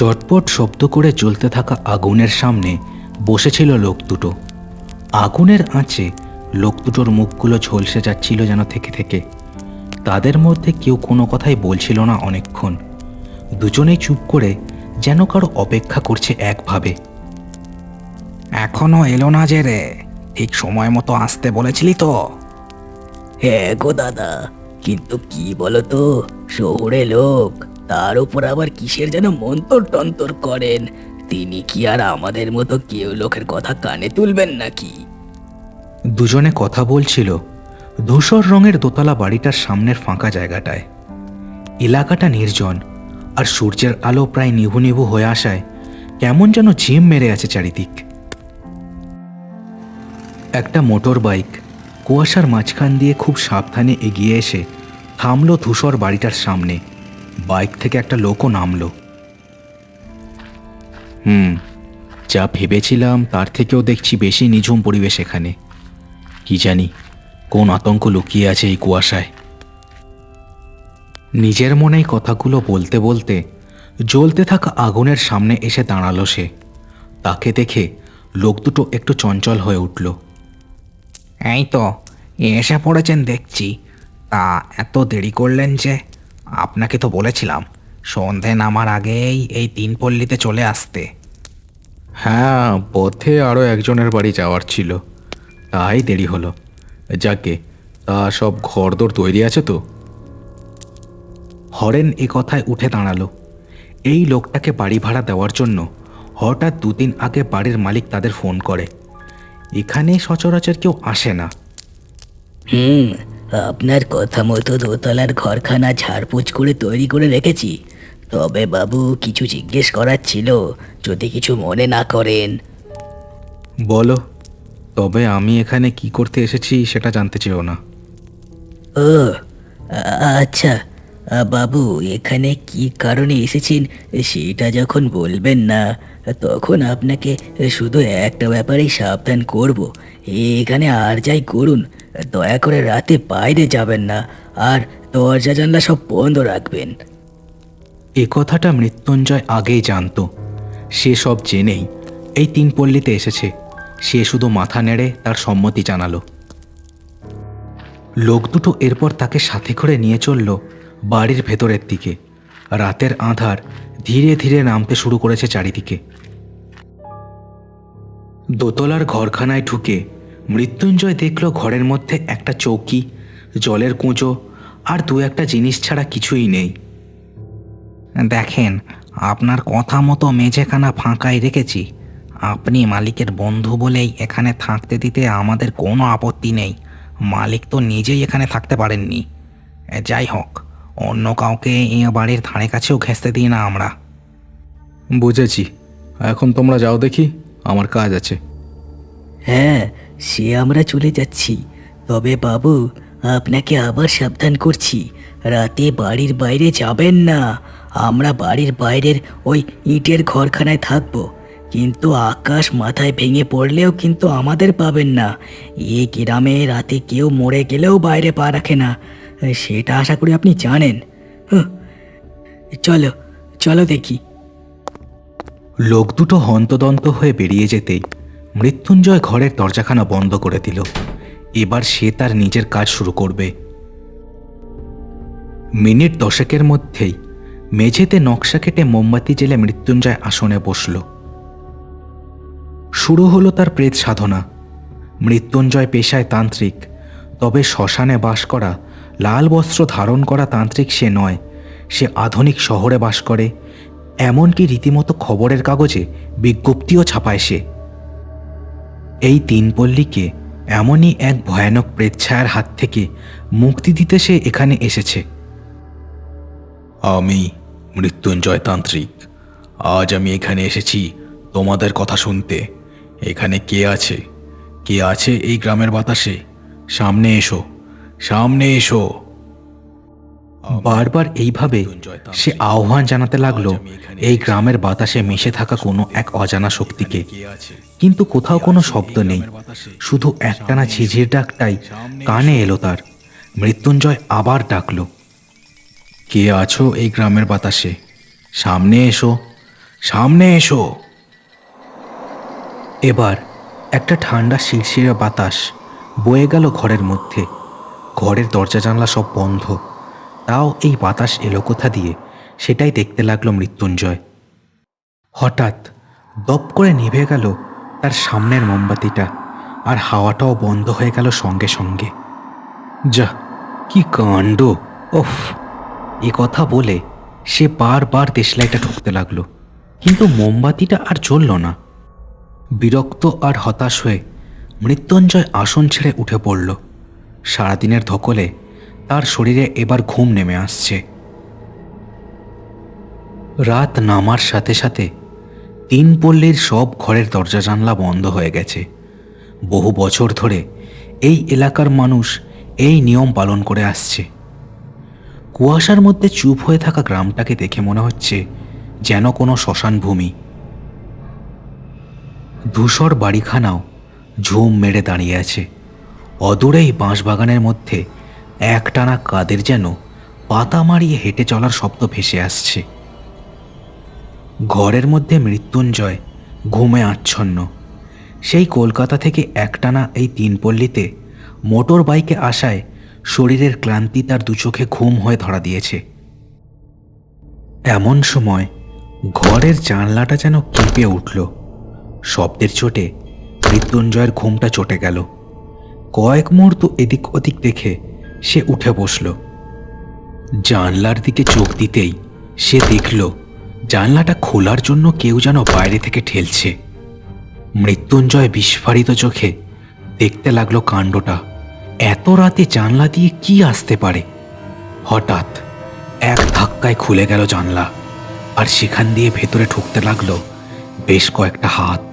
চটপট শব্দ করে জ্বলতে থাকা আগুনের সামনে বসেছিল লোক দুটো। আগুনের আঁচে লোক দুটোর মুখগুলো ঝলসে যাচ্ছিল যেন থেকে থেকে। তাদের মধ্যে কেউ কোনো কথাই বলছিল না অনেকক্ষণ। দুজনেই চুপ করে যেন কারও অপেক্ষা করছে একভাবে। এখনও এলো না যে রে, ঠিক সময় মতো আসতে বলেছিলি তো? হ্যাঁ গো দাদা, কিন্তু কি বলতো, শহরে লোক। তার উপর আবার কিসের যেন মন্তর টন্তর করেন? তিনি কি আর আমাদের মতো কেউ লোকের কথা কানে তুলবেন নাকি? দুজনে কথা বলছিল, ধূসর রঙের দোতলা বাড়িটার সামনের ফাঁকা জায়গাটায়। এলাকাটা নির্জন, আর সূর্যের আলো প্রায় নিভু নিভু হয়ে আসায় কেমন যেন ঝিম মেরে আছে চারিদিক। একটা মোটর বাইক কুয়াশার মাঝখান দিয়ে খুব সাবধানে এগিয়ে এসে থামলো ধূসর বাড়িটার সামনে। বাইক থেকে একটা লোকও নামলো। হুম, যা ভেবেছিলাম তার থেকেও দেখছি বেশি নিঝুম পরিবেশ এখানে। কি জানি, কোন আতঙ্ক লুকিয়ে আছে এই কুয়াশায়। নিজের মনেই কথাগুলো বলতে বলতে জ্বলতে থাকা আগুনের সামনে এসে দাঁড়াল সে। তাকে দেখে লোক দুটো একটু চঞ্চল হয়ে উঠল। এই তো, এসে পড়েছেন দেখছি। তা এত দেরি করলেন যে? আপনাকে তো বলেছিলাম সন্ধে নামার আগেই এই তিন পল্লীতে চলে আসতে। হ্যাঁ পথে আরও একজনের বাড়ি যাওয়ার ছিল। তাই দেরি হলো। যাকে তা সব ঘরদোর তৈরি আছে তো? হরেন এ কথায় উঠে দাঁড়াল। এই লোকটাকে বাড়ি ভাড়া দেওয়ার জন্য হঠাৎ দুদিন আগে বাড়ির মালিক তাদের ফোন করে। এখানে সচরাচর কেউ আসে না। হুম আপনার কথা মতো দোতলার ঘরখানা ঝাড়পুছ করে তৈরি করে রেখেছি। তবে বাবু কিছু জিজ্ঞেস করার ছিল যদি কিছু মনে না করেন। বলো তবে আমি এখানে কি করতে এসেছি সেটা জানতে চেও না। ও আচ্ছা বাবু এখানে কি কারণে এসেছেন সেটা যখন বলবেন না তখন আপনাকে শুধু একটা ব্যাপারেই সাবধান করব। এখানে আর যাই করুন দয়া করে রাতে বাইরে যাবেন না, আর দরজা জানলা সব বন্ধ রাখবেন। এ কথাটা মৃত্যুঞ্জয় আগেই জানতো। সে সব জেনেই এই তিন পল্লীতে এসেছে। সে শুধু মাথা নেড়ে তার সম্মতি জানালো। লোক দুটো এরপর তাকে সাথে করে নিয়ে চলল বাড়ির ভেতরের দিকে। রাতের আধার ধীরে ধীরে নামতে শুরু করেছে চারিদিকে। দোতলার ঘরখানায় ঢুকে মৃত্যুঞ্জয় দেখল ঘরের মধ্যে একটা চৌকি জলের কুঁচো আর দু একটা জিনিস ছাড়া কিছুই নেই। দেখেন আপনার কথা মতো মেঝেখানা ফাঁকাই রেখেছি। আপনি মালিকের বন্ধু বলেই এখানে থাকতে দিতে আমাদের কোনো আপত্তি নেই। মালিক তো নিজেই এখানে থাকতে পারেননি। যাই হোক অন্য কাউকে এ বাড়ির ধারে কাছেও ঘেঁচতে দিই না আমরা। বুঝেছি। এখন তোমরা যাও দেখি আমার কাজ আছে। হ্যাঁ সে আমরা চলে যাচ্ছি। তবে বাবু, আপনাকে আবার সাবধান করছি। রাতে বাড়ির বাইরে যাবেন না। আমরা বাড়ির বাইরের ওই ইটের ঘরখানায় থাকব। কিন্তু আকাশ মাথায় ভেঙে পড়লেও কিন্তু আমাদের পাবেন না। এই গ্রামে রাতে কেউ মরে গেলেও বাইরে পা রাখে না। সেটা আশা করি আপনি জানেন। চলো চলো দেখি। লোক দুটো হন্তদন্ত হয়ে বেরিয়ে যেতেই মৃত্যুঞ্জয় ঘরের দরজাখানা বন্ধ করে দিল। এবার সে তার নিজের কাজ শুরু করবে। মিনিট দশেকের মধ্যেই মেঝেতে নকশা কেটে মোমবাতি জেলে মৃত্যুঞ্জয় আসনে বসল। শুরু হলো তার প্রেত সাধনা। মৃত্যুঞ্জয় পেশায় তান্ত্রিক, তবে শ্মশানে বাস করা, লাল বস্ত্র ধারণ করা তান্ত্রিক সে নয়। সে আধুনিক শহরে বাস করে, এমনকি রীতিমতো খবরের কাগজে বিজ্ঞপ্তিও ছাপায় সে। এই তিন পল্লীকে এমনই এক ভয়ানক প্রেচ্ছায়ার হাত থেকে মুক্তি দিতে সে এখানে এসেছে। আমি মৃত্যুঞ্জয় তান্ত্রিক আজ আমি এখানে এসেছি তোমাদের কথা শুনতে। এখানে কে আছে? কে আছে এই গ্রামের বাতাসে? সামনে এসো। সামনে এসো। বারবার এইভাবে সে আহ্বান জানাতে লাগল এই গ্রামের বাতাসে মিশে থাকা কোনো এক অজানা শক্তিকে। কিন্তু কোথাও কোনো শব্দ নেই। শুধু একটানা ঝিঝির ডাকটাই কানে এলো তার। মৃত্যুঞ্জয় আবার ডাকলো কে আছো এই গ্রামের বাতাসে? সামনে এসো সামনে এসো। এবার একটা ঠান্ডা শিরশিরা বাতাস বয়ে গেল ঘরের মধ্যে। ঘরের দরজা জানলা সব বন্ধ। তাও এই বাতাস এলো কোথা দিয়ে? সেটাই দেখতে লাগল মৃত্যুঞ্জয়। হঠাৎ দপ করে নিভে গেল তার সামনের মোমবাতিটা আর হাওয়াটাও বন্ধ হয়ে গেল সঙ্গে সঙ্গে। যা, কি কাণ্ড ওফ এ কথা বলে সে বারবার দেশলাইটা ঠুকতে লাগল, কিন্তু মোমবাতিটা আর জ্বলল না। বিরক্ত আর হতাশ হয়ে মৃত্যুঞ্জয় আসন ছেড়ে উঠে পড়ল। সারাদিনের ধকলে তার শরীরে এবার ঘুম নেমে আসছে। রাত নামার সাথে সাথে তিন পল্লীর সব ঘরের দরজা জানলা বন্ধ হয়ে গেছে। বহু বছর ধরে এই এলাকার মানুষ এই নিয়ম পালন করে আসছে। কুয়াশার মধ্যে চুপ হয়ে থাকা গ্রামটাকে দেখে মনে হচ্ছে যেন কোনো শ্মশান ভূমি। ধূসর বাড়িখানাও ঝুম মেরে দাঁড়িয়ে আছে। অদূরেই বাঁশবাগানের মধ্যে একটানা কাদের যেন পাতা মারিয়ে হেঁটে চলার শব্দ ভেসে আসছে। ঘরের মধ্যে মৃত্যুঞ্জয় ঘুমে আচ্ছন্ন। সেই কলকাতা থেকে একটানা এই তিন পল্লীতে মোটর বাইকে আসায় শরীরের ক্লান্তি তার দু চোখে ঘুম হয়ে ধরা দিয়েছে। এমন সময় ঘরের জানলাটা যেন কেঁপে উঠল। শব্দের চোটে মৃত্যুঞ্জয়ের ঘুমটা চটে গেল। কয়েক মুহূর্ত এদিক ওদিক দেখে সে উঠে বসল। জানলার দিকে চোখ দিতেই সে দেখল, জানলাটা খোলার জন্য কেউ যেন বাইরে থেকে ঠেলছে। মৃত্যুঞ্জয় বিস্ফারিত চোখে দেখতে লাগল কাণ্ডটা। এত রাতে জানলা দিয়ে কি আসতে পারে? হঠাৎ এক ধাক্কায় খুলে গেল জানলা, আর সেখান দিয়ে ভেতরে ঢুকতে লাগল বেশ কয়েকটা হাত,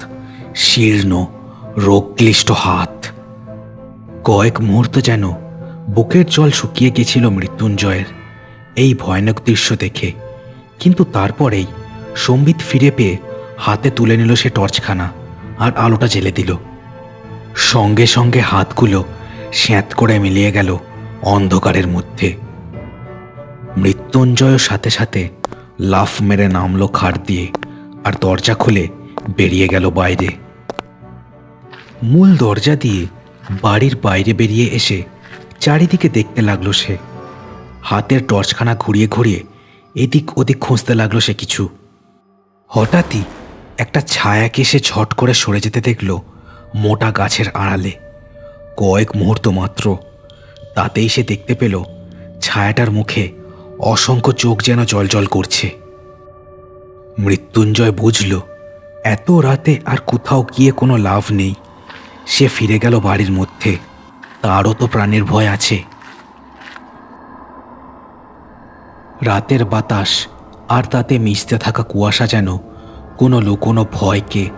শীর্ণ, রোগক্লিষ্ট হাত। কয়েক মুহূর্ত যেন বুকের জল শুকিয়ে গেছিল মৃত্যুঞ্জয়ের এই ভয়ানক দৃশ্য দেখে। কিন্তু তারপরেই সম্বিত ফিরে পেয়ে হাতে তুলে নিল সে টর্চখানা আর আলোটা জেলে দিল। সঙ্গে সঙ্গে হাতগুলো স্যাঁত করে মিলিয়ে গেল অন্ধকারের মধ্যে। মৃত্যুঞ্জয়ের সাথে সাথে লাফ মেরে নামলো খাট দিয়ে আর দরজা খুলে বেরিয়ে গেল বাইরে। মূল দরজা দিয়ে বাড়ির বাইরে বেরিয়ে এসে চারিদিকে দেখতে লাগল সে। হাতের টর্চখানা ঘুরিয়ে ঘুরিয়ে এদিক ওদিক খুঁজতে লাগল সে কিছু। হঠাৎই একটা ছায়াকে সে ঝট করে সরে যেতে দেখল মোটা গাছের আড়ালে। কয়েক মুহূর্ত মাত্র। তাতেই সে দেখতে পেল ছায়াটার মুখে অসংখ্য চোখ যেন জলজল করছে। মৃত্যুঞ্জয় বুঝল, এত রাতে আর কোথাও গিয়ে কোনো লাভ নেই। সে ফিরে গেল বাড়ির মধ্যে। তারও তো প্রাণের ভয় আছে। রাতের বাতাস আর তাতে মিশতে থাকা কুয়াশা যেন কোনো লুকোনো ভয়কে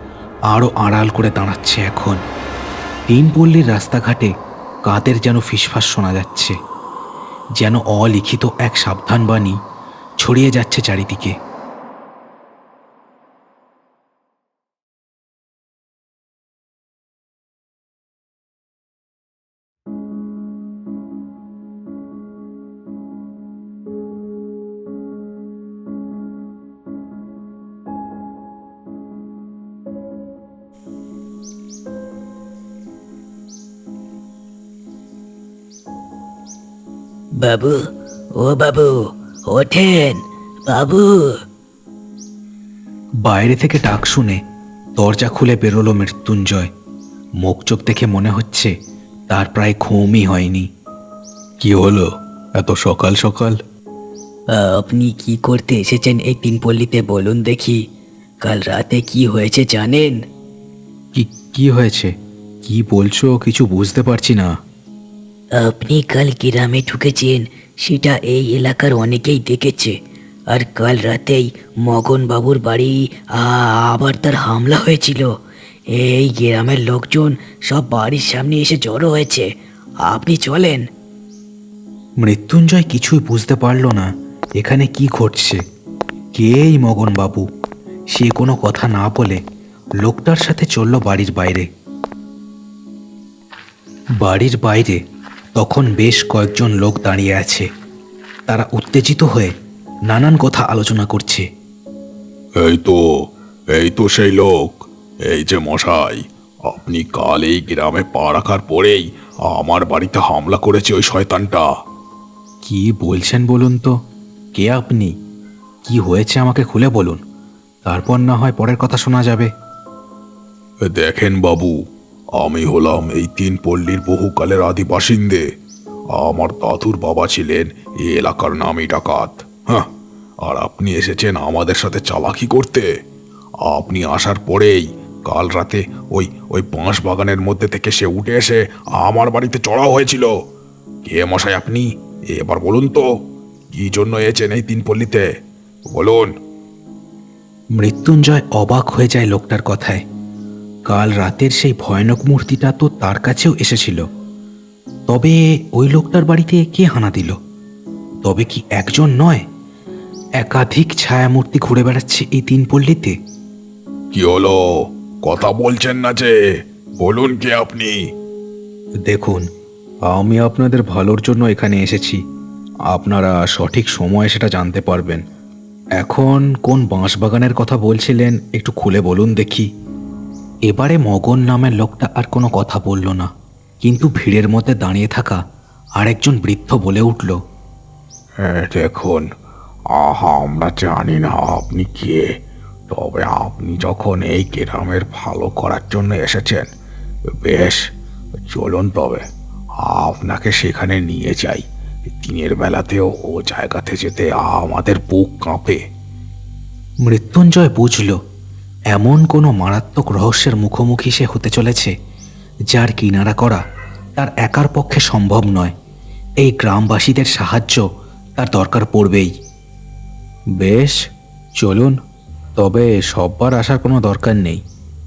আরও আড়াল করে দাঁড়াচ্ছে এখন। তিন পল্লীর রাস্তাঘাটে কাদের যেন ফিসফাস শোনা যাচ্ছে। যেন অলিখিত এক সাবধান বাণী ছড়িয়ে যাচ্ছে চারিদিকে। বাবু ও বাবু ওঠেন। বাবু। বাইরে থেকে ডাক শুনে দরজা খুলে বেরোলো মৃত্যুঞ্জয়। মুখ চোখ দেখে মনে হচ্ছে তার প্রায় ঘুমই হয়নি। কি হলো? এত সকাল সকাল? আপনি কি করতে এসেছেন এই তিন পল্লীতে বলুন দেখি। কাল রাতে কি হয়েছে জানেন? কি কি হয়েছে? কি বলছো? কিছু বুঝতে পারছি না। আপনি কাল গ্রামে ঢুকেছেন, সেটা এই এলাকার অনেকেই দেখেছে। আর কাল রাতেই মগন বাবুর বাড়ি আবার তার হামলা হয়েছিল। এই গ্রামের লোকজন সব বাড়ির সামনে এসে জড়ো হয়েছে। আপনি চলেন। মৃত্যুঞ্জয় কিছুই বুঝতে পারল না, এখানে কি ঘটছে? কে এই মগন বাবু সে কোনো কথা না বলে লোকটার সাথে চলল বাড়ির বাইরে। বাড়ির বাইরে? তখন বেশ কয়েকজন লোক দাঁড়িয়ে আছে। তারা উত্তেজিত হয়ে নানান কথা আলোচনা করছে। এই তো এই তো সেই লোক। এই যে মশাই আপনি কাল এই গ্রামে পা রাখার পরেই আমার বাড়িতে হামলা করেছে ওই শয়তানটা। কি বলছেন বলুন তো? কে আপনি? কি হয়েছে আমাকে খুলে বলুন। তারপর না হয় পরের কথা শোনা যাবে। দেখেন বাবু আমি হলাম এই তিন পল্লীর বহুকালের আদি বাসিন্দে আমার দাদুর বাবা ছিলেন এই এলাকার নামই ডাকাত। হ্যাঁ আর আপনি এসেছেন আমাদের সাথে চালাকি করতে। আপনি আসার পরেই কাল রাতে ওই ওই বাঁশ বাগানের মধ্যে থেকে সে উঠে এসে আমার বাড়িতে চড়াও হয়েছিল। কে মশাই আপনি? এবার বলুন তো, কি জন্য এসেছেন এই তিন পল্লীতে? বলুন। মৃত্যুঞ্জয় অবাক হয়ে যায় লোকটার কথায়। কাল রাতের সেই ভয়ানক মূর্তিটা তো তার কাছেও এসেছিল। তবে ওই লোকটার বাড়িতে কে হানা দিল? তবে কি একজন নয়? একাধিক ছায়ামূর্তি ঘুরে বেড়াচ্ছে এই তিন পল্লীতে। কি হলো? কথা বলছেন না যে। বলুন কে আপনি? দেখুন আমি আপনাদের ভালোর জন্য এখানে এসেছি। আপনারা সঠিক সময়ে সেটা জানতে পারবেন। এখন কোন বাঁশবাগানের কথা বলছিলেন একটু খুলে বলুন দেখি। এবারে মগন নামের লোকটা আর কোনো কথা বলল না কিন্তু ভিড়ের মধ্যে দাঁড়িয়ে থাকা আরেকজন বৃদ্ধ বলে উঠল দেখুন আহা আমরা জানি না আপনি কে তবে আপনি যখন এই গ্রামের ভালো করার জন্য এসেছেন বেশ চলুন তবে আপনাকে সেখানে নিয়ে যাই দিনের বেলাতেও ও জায়গাতে যেতে আমাদের বুক কাঁপে। মৃত্যুঞ্জয় বুঝল এমন কোনো মারাত্মক রহস্যের মুখোমুখি সে হতে চলেছে, যার কিনারা করা তার একার পক্ষে সম্ভব নয়। এই গ্রামবাসীদের সাহায্য তার দরকার পড়বেই। বেশ, চলুন, তবে সববার আসার কোনো দরকার নেই।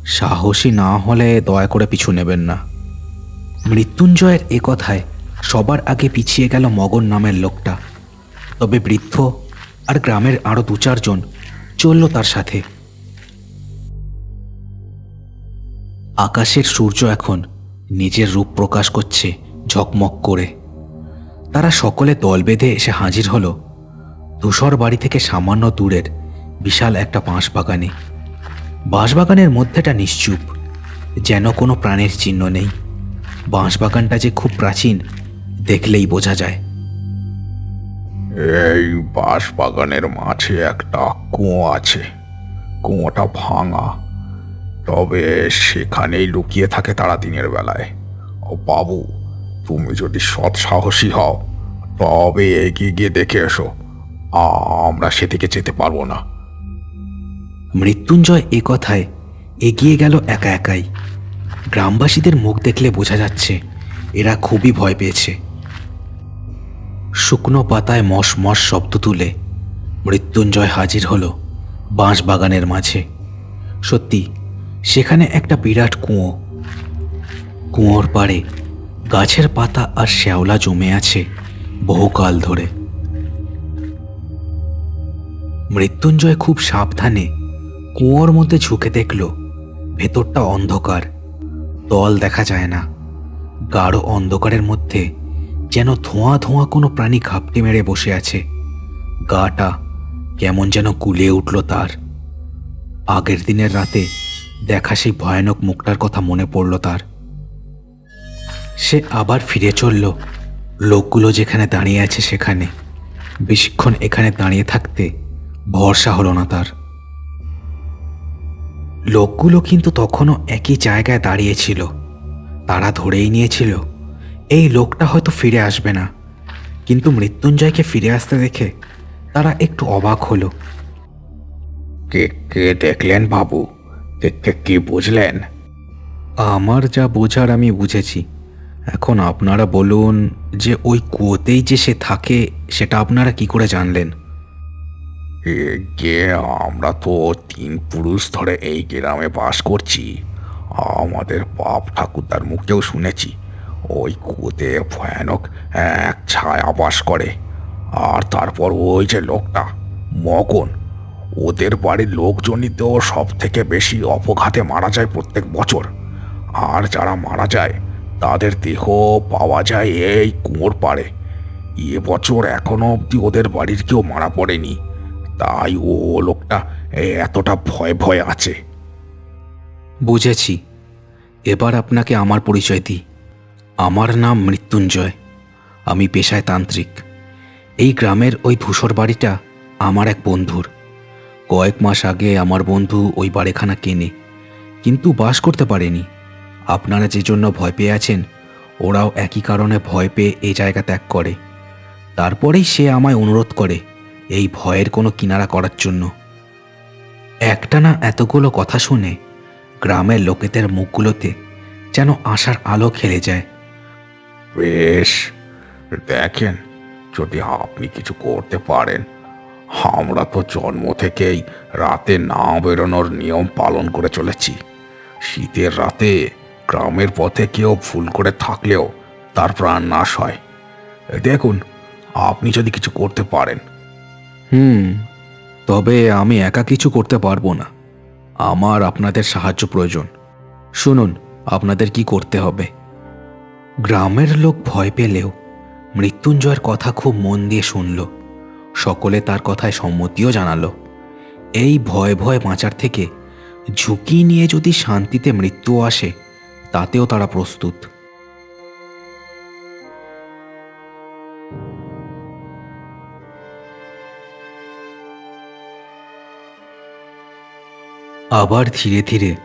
সাহসী না হলে দয়া করে পিছু নেবেন না। মৃত্যুঞ্জয়ের এ কথায় সবার আগে পিছিয়ে গেল মগন নামের লোকটা। তবে বৃদ্ধ আর গ্রামের আরও দু চারজন চলল তার সাথে। আকাশের সূর্য এখন নিজের রূপ প্রকাশ করছে ঝকমক করে। তারা সকলে দল বেঁধে এসে হাজির হলো। ধূসর বাড়ি থেকে সামান্য দূরের বিশাল একটা বাঁশ বাগানে বাঁশবাগানের মধ্যেটা নিশ্চুপ, যেন কোনো প্রাণের চিহ্ন নেই। বাঁশবাগানটা যে খুব প্রাচীন, দেখলেই বোঝা যায়। এই বাঁশ বাগানের মাঝে একটা কুয়ো আছে। কুঁয়োটা ভাঙা। তবে সেখানেই লুকিয়ে থাকে তারা দিনের বেলায়। ও বাবু, তুমি যদি সৎ সাহসী হও, তবে এগিয়ে গিয়ে দেখে এসো। আমরা সেদিকে যেতে পারব না। মৃত্যুঞ্জয় এ কথায় এগিয়ে গেল একা একাই। গ্রামবাসীদের মুখ দেখলে বোঝা যাচ্ছে, এরা খুবই ভয় পেয়েছে। শুকনো পাতায় মশ মশ শব্দ তুলে মৃত্যুঞ্জয় হাজির হলো বাঁশ বাগানের মাঝে। সত্যি সেখানে একটা বিরাট কুঁয়ো। কুঁয়োর পাড়ে গাছের পাতা আর শ্যাওলা জমে আছে বহুকাল ধরে। মৃত্যুঞ্জয় খুব সাবধানে কুয়োর মধ্যে ঝুঁকে দেখল, ভেতরটা অন্ধকার। তল দেখা যায় না। গাঢ় অন্ধকারের মধ্যে যেন ধোঁয়া ধোঁয়া কোনো প্রাণী ঘাপটে মেরে বসে আছে। গাটা কেমন যেন গুলিয়ে উঠল তার। আগের দিনের রাতে দেখা সেই ভয়ানক মুখটার কথা মনে পড়ল তার। সে আবার ফিরে চলল, লোকগুলো যেখানে দাঁড়িয়ে আছে সেখানে। বেশিক্ষণ এখানে দাঁড়িয়ে থাকতে ভরসা হলো না তার। লোকগুলো কিন্তু তখনও একই জায়গায় দাঁড়িয়েছিল, তারা ধরেই নিয়েছিল, এই লোকটা হয়তো ফিরে আসবে না। কিন্তু মৃত্যুঞ্জয়কে ফিরে আসতে দেখে তারা একটু অবাক হলো। কে কে দেখলেন বাবু? কি বুঝলেন? আমার যা বোঝার আমি বুঝেছি। এখন আপনারা বলুন যে ওই কুয়োতেই যে সে থাকে সেটা আপনারা কি করে জানলেন? গে আমরা তো তিন পুরুষ ধরে এই গ্রামে বাস করছি। আমাদের বাপ ঠাকুরদার মুখেও শুনেছি ওই কুয়োতে ভয়ানক এক ছায়া বাস করে। আর তারপর ওই যে লোকটা মগন ওদের বাড়ির লোকজনই তো সব থেকে বেশি অপঘাতে মারা যায় প্রত্যেক বছর। আর যারা মারা যায়, তাদের দেহ পাওয়া যায় এই কুয়োর পাড়ে। এ বছর এখনও অবধি ওদের বাড়ির কেউ মারা পড়েনি। তাই ও লোকটা এতটা ভয় ভয় আছে। বুঝেছি। এবার আপনাকে আমার পরিচয় দিই। আমার নাম মৃত্যুঞ্জয়। আমি পেশায় তান্ত্রিক। এই গ্রামের ওই ধূসর বাড়িটা আমার এক বন্ধুর। কয়েক মাস আগে আমার বন্ধু ওই বাড়িখানা কেনে, কিন্তু বাস করতে পারেনি। আপনারা যে জন্য ভয় পেয়ে আছেন, ওরাও একই কারণে ভয় পেয়ে এই জায়গা ত্যাগ করে। তারপরেই সে আমায় অনুরোধ করে এই ভয়ের কোনো কিনারা করার জন্য। একটানা এতগুলো কথা শুনে গ্রামের লোকেদের মুখগুলোতে যেন আশার আলো খেলে যায়। বেশ, দেখেন, যদি আপনি কিছু করতে পারেন আমরা তো জন্ম থেকেই রাতে না বেরোনোর নিয়ম পালন করে চলেছি। শীতের রাতে গ্রামের পথে কেউ ভুল করে থাকলেও তার প্রাণ নাশ হয়। দেখুন, আপনি যদি কিছু করতে পারেন। হুম, তবে আমি একা কিছু করতে পারব না। আমার আপনাদের সাহায্য প্রয়োজন। শুনুন, আপনাদের কি করতে হবে? গ্রামের লোক ভয় পেলেও মৃত্যুঞ্জয়ের কথা খুব মন দিয়ে শুনল। সকলে তার কথায় সম্মতিও জানালো। এই ভয় ভয় বাঁচার থেকে ঝুঁকি নিয়ে যদি শান্তিতে মৃত্যু আসে, তাতেও তারা প্রস্তুত। আবার ধীরে ধীরে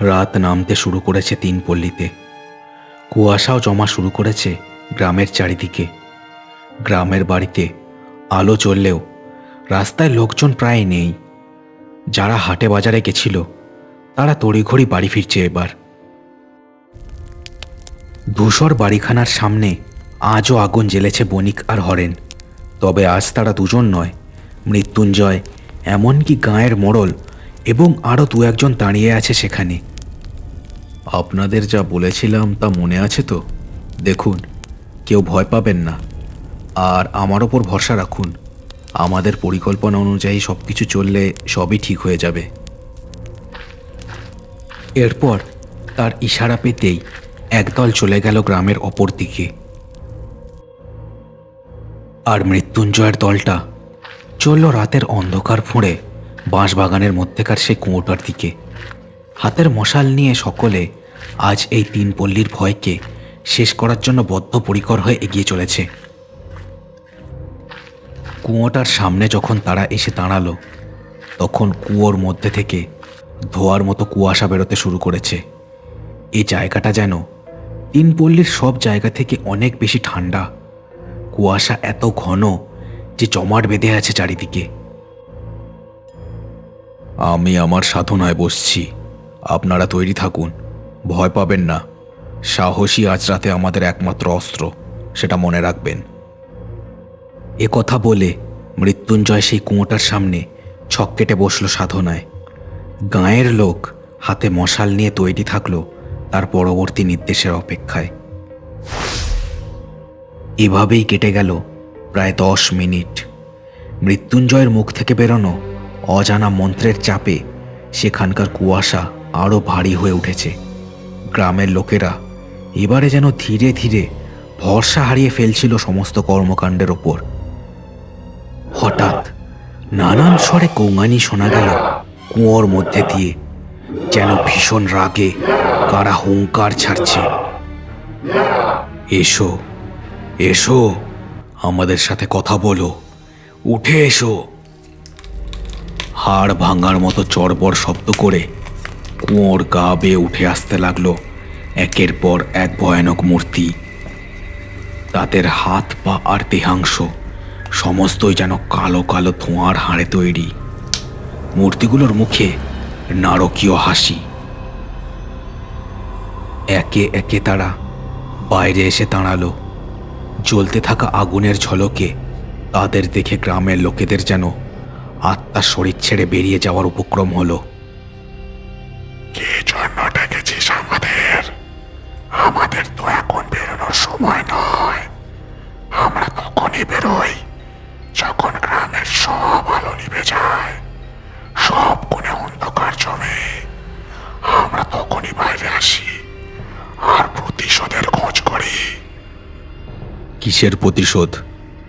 রাত নামতে শুরু করেছে তিন পল্লীতে কুয়াশাও জমা শুরু করেছে গ্রামের চারিদিকে। গ্রামের বাড়িতে আলো চললেও রাস্তায় লোকজন প্রায় নেই। যারা হাটে বাজারে গেছিল, তারা তড়িঘড়ি বাড়ি ফিরছে এবার। ধূসর বাড়িখানার সামনে আজও আগুন জ্বেলেছে বণিক আর হরেন। তবে আজ তারা দুজন নয়, মৃত্যুঞ্জয়, এমনকি গাঁয়ের মোড়ল এবং আরও দু একজন দাঁড়িয়ে আছে সেখানে। আপনাদের যা বলেছিলাম তা মনে আছে তো? দেখুন, কেউ ভয় পাবেন না। আর আমার ওপর ভরসা রাখুন। আমাদের পরিকল্পনা অনুযায়ী সব কিছু চললে সবই ঠিক হয়ে যাবে। এরপর তার ইশারা পেতেই একদল চলে গেল গ্রামের অপর দিকে। আর মৃত্যুঞ্জয়ের দলটা চলল রাতের অন্ধকার ফুঁড়ে বাঁশবাগানের মধ্যেকার সেই কুঁয়োটার দিকে। হাতের মশাল নিয়ে সকলে আজ এই তিন পল্লীর ভয়কে শেষ করার জন্য বদ্ধপরিকর হয়ে এগিয়ে চলেছে। কুয়োটার সামনে যখন তারা এসে দাঁড়াল, তখন কুয়োর মধ্যে থেকে ধোয়ার মতো কুয়াশা বেরোতে শুরু করেছে। এই জায়গাটা যেন তিন পল্লীর সব জায়গা থেকে অনেক বেশি ঠান্ডা। কুয়াশা এত ঘন যে জমাট বেঁধে আছে চারিদিকে। আমি আমার সাধনায় বসছি। আপনারা তৈরি থাকুন। ভয় পাবেন না। সাহসী আজ রাতে আমাদের একমাত্র অস্ত্র, সেটা মনে রাখবেন। এ কথা বলে মৃত্যুঞ্জয় সেই কুঁয়োটার সামনে ছক কেটে বসল সাধনায়। গাঁয়ের লোক হাতে মশাল নিয়ে তৈরি থাকল তার পরবর্তী নির্দেশের অপেক্ষায়। এভাবেই কেটে গেল প্রায় দশ মিনিট। মৃত্যুঞ্জয়ের মুখ থেকে বেরোনো অজানা মন্ত্রের চাপে সেখানকার কুয়াশা আরও ভারী হয়ে উঠেছে। গ্রামের লোকেরা এবারে যেন ধীরে ধীরে ভরসা হারিয়ে ফেলছিল সমস্ত কর্মকাণ্ডের ওপর। হঠাৎ নানান স্বরে কৌঙানি শোনা গেল। কুয়োর মধ্যে দিয়ে যেন ভীষণ রাগে কারা হুঙ্কার ছাড়ছে। এসো এসো, আমাদের সাথে কথা বলো। উঠে এসো। হাড় ভাঙার মতো চড়বড় শব্দ করে কুয়োর গা বেয়ে উঠে আসতে লাগল একের পর এক ভয়ানক মূর্তি। তাদের হাত পা আর দেহাংশ সমস্তই যেন কালো কালো ধোঁয়ার হাড়ে তৈরি। মূর্তিগুলোর মুখে নারকীয় হাসি। একে একে তারা বাইরে এসে দাঁড়াল। জ্বলতে থাকা আগুনের ঝলকে তাদের দেখে গ্রামের লোকেদের যেন আত্মার শরীর ছেড়ে বেরিয়ে যাওয়ার উপক্রম হলো। কি কিসের প্রতিশোধ?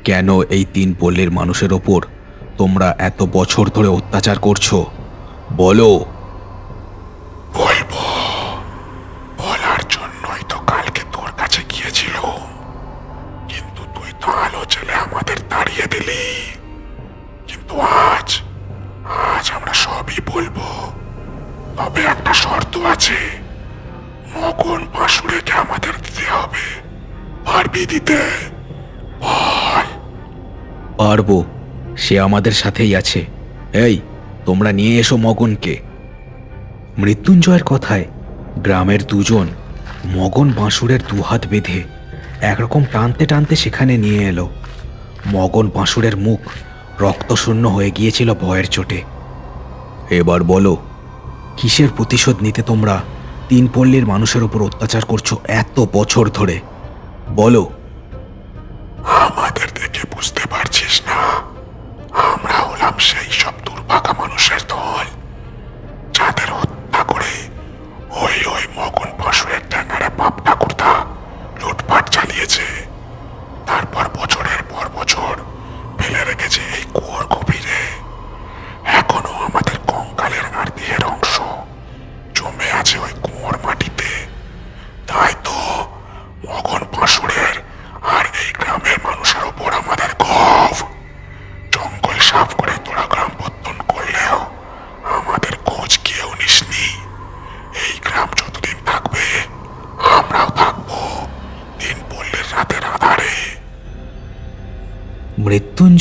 কেন এই তিন পল্লীর মানুষের ওপর তোমরা এত বছর ধরে অত্যাচার করছ? বলো। বলব। বলার জন্যই তো কালকে তোর কাছে গিয়েছিল। কিন্তু তুই তো আলো ছেলে আমাদের তাড়িয়ে দিলি। কিন্তু আজ আজ আমরা সবই বলব। তবে একটা শর্ত আছে। মগন বাসুরেকে আমাদের দিতে হবে। পারবি দিতে। পারব, সে আমাদের সাথেই আছে। এই, তোমরা নিয়ে এসো মগনকে। মৃত্যুঞ্জয়ের কথায় গ্রামের দুজন মগন বাঁশুরের দুহাত বেঁধে একরকম টানতে টানতে সেখানে নিয়ে এলো। মগন বাঁশুরের মুখ রক্তশূন্য হয়ে গিয়েছিল ভয়ের চোটে। এবার বলো, কিসের প্রতিশোধ নিতে তোমরা তিন পল্লীর মানুষের উপর অত্যাচার করছ এত বছর ধরে? বলো দুর্ভাগা মানুষের দল।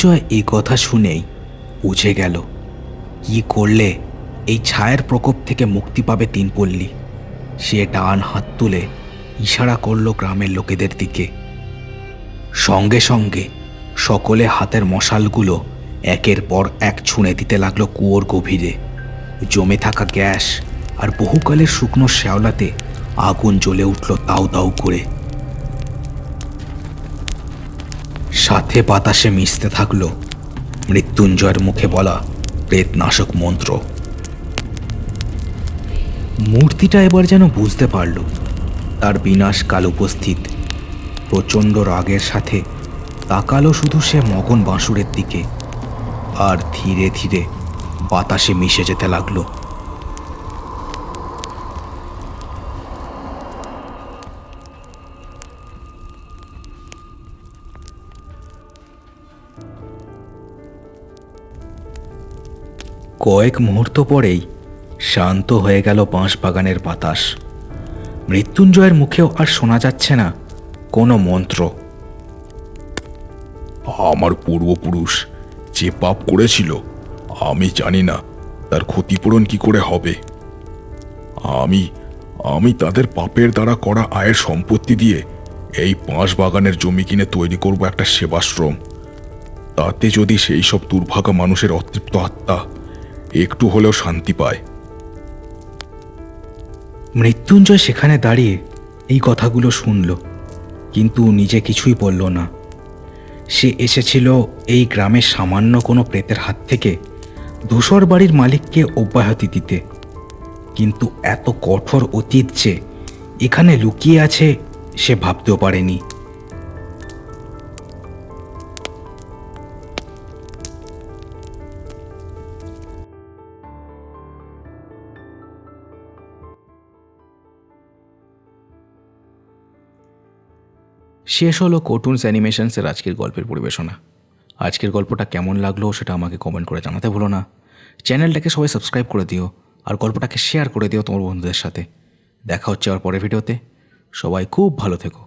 মৃত্যুঞ্জয় এই কথা শুনেই বুঝে গেল, কি করলে এই ছায়ের প্রকোপ থেকে মুক্তি পাবে তিনপল্লী সে ডান হাত তুলে ইশারা করল গ্রামের লোকেদের দিকে। সঙ্গে সঙ্গে সকলে হাতের মশালগুলো একের পর এক ছুঁড়ে দিতে লাগল কুয়োর গভীরে। জমে থাকা গ্যাস আর বহুকালের শুকনো শ্যাওলাতে আগুন জ্বলে উঠল তাও তাও করে। সাথে বাতাসে মিশতে থাকল। মৃত্যুঞ্জয়ের মুখে বলা প্রেতনাশক মন্ত্র। মূর্তিটা এবার যেন বুঝতে পারল। তার বিনাশ কাল উপস্থিত। প্রচণ্ড রাগের সাথে তাকালো শুধু সে মগন বাঁশুরের দিকে। আর ধীরে ধীরে বাতাসে মিশে যেতে লাগল। কয়েক মুহূর্ত পরেই শান্ত হয়ে গেল বাঁশবাগানের বাতাস। মৃত্যুঞ্জয়ের মুখেও আর শোনা যাচ্ছে না কোনো মন্ত্র। আমার পূর্বপুরুষ যে পাপ করেছিল, আমি জানি না তার ক্ষতিপূরণ কি করে হবে। আমি আমি তাদের পাপের দ্বারা করা আয়ের সম্পত্তি দিয়ে এই পাঁচ বাগানের জমি কিনে তৈরি করব একটা সেবাশ্রম। তাতে যদি সেই সব দুর্ভাগা মানুষের অতৃপ্ত আত্মা একটু হলেও শান্তি পায়। মৃত্যুঞ্জয় সেখানে দাঁড়িয়ে এই কথাগুলো শুনল, কিন্তু নিজে কিছুই বলল না। সে এসেছিল এই গ্রামের সামান্য কোনো প্রেতের হাত থেকে ধূসর বাড়ির মালিককে অব্যাহতি দিতে। কিন্তু এত কঠোর অতীত যে এখানে লুকিয়ে আছে সে ভাবতেও পারেনি। শেষ হলো কোটুনস অ্যানিমেশনসের আজকের গল্পের পরিবেশনা। আজকের গল্পটা কেমন লাগল সেটা আমাকে কমেন্ট করে জানাতে ভুলো না। চ্যানেলটাকে সবাই সাবস্ক্রাইব করে দিও, আর গল্পটাকে শেয়ার করে দিও তোমার বন্ধুদের সাথে। দেখা হচ্ছে আবার পরের ভিডিওতে সবাই খুব ভালো থেকো।